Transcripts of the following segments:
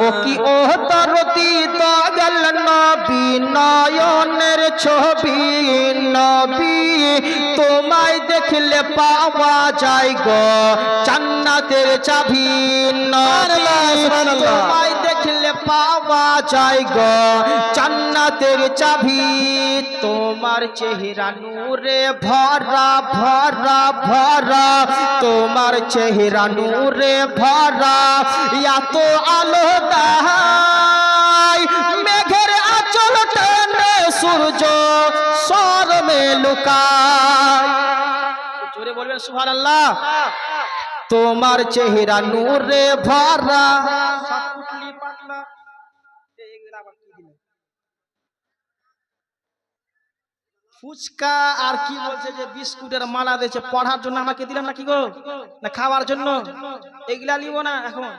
ও কি ও তরতি দগল নবী নয়নের ছবি নবী তোমায় দেখলে পাওয়া যায় গো জান্নাতের চাবি নবী যায় গো। জান্নাতের চাবি তোমার চেহারা নূরে ভরা ভরা ভরা। তোমার চেহারা নূরে ভরা। এত আলো মেঘের আচল টেনে সূর্য সরমে লুকায়। জোরে বলবেন, সুবহানাল্লাহ। তোমার চেহারা নূরে ভরা। ফুচকা আর কি বলছে যে বিস্কুটের মালা দিয়েছে, পড়ার জন্য আমাকে দিলেন না কি গো? না খাওয়ার জন্য? এগুলা নিব না এখন।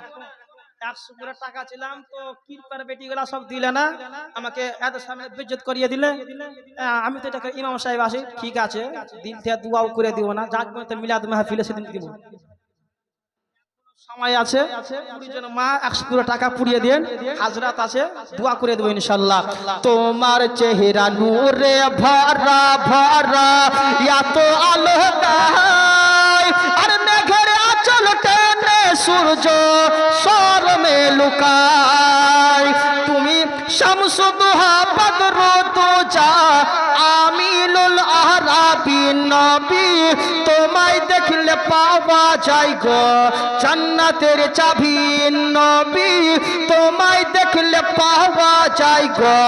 আমি তো এটাকে ইমাম সাহেব আসি, ঠিক আছে দিল থেকে দুয়াও করে দিব না, যাক মিলাদ মাহফিলে সেদিন দিব। সময় আছে মা একশো করে টাকা পুড়িয়ে দেন হাজরাত আছে, দোয়া করে দেবো ইনশাল্লাহ। তোমার চেহারা নূরে ভরা ভরা, এত আলো গায় আর মেঘের আচল টেনে সূর্য সরমে লুকায়। তুমি শামসু দুহা বদর তুজা আমিনুল আহরাবি নবী পাওয়া যায় গো। জান্নাতের চাবি নবী, তোমায় দেখলে পাওয়া যায় গো।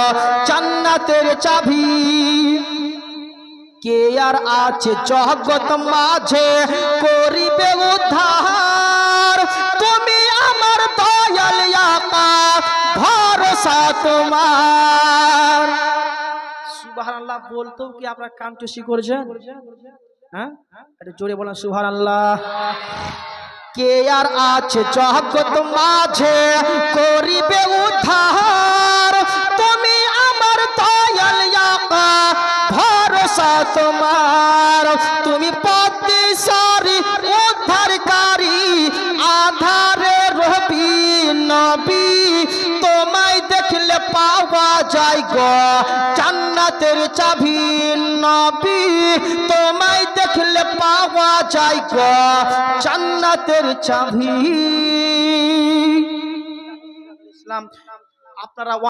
জান্নাতের চাবি। কে আর আছে জগৎ মাঝে, করিবে উদ্ধার? তুমি আমার দয়াল আকা ভরসা তোমার। সুবহানাল্লাহ, বলতেও কি আপনার কান চুষি করছেন? হ্যাঁ? জোরে বলেন, সুবহানাল্লাহ। কে আর আছে জগৎ মাঝে, করিবে উদ্ধার? তুমি আমার দয়াল ভরসা তোমার। তুমি পতি সারি উদ্ধারকারী, আধারে রবি নবী। তোমায় দেখলে পাওয়া যায় গো, জান্নাতের চাবি নবী। তোমায় দেখলে পাওয়া যায় ক জান্নাতের চাবি। ইসলাম আপনারা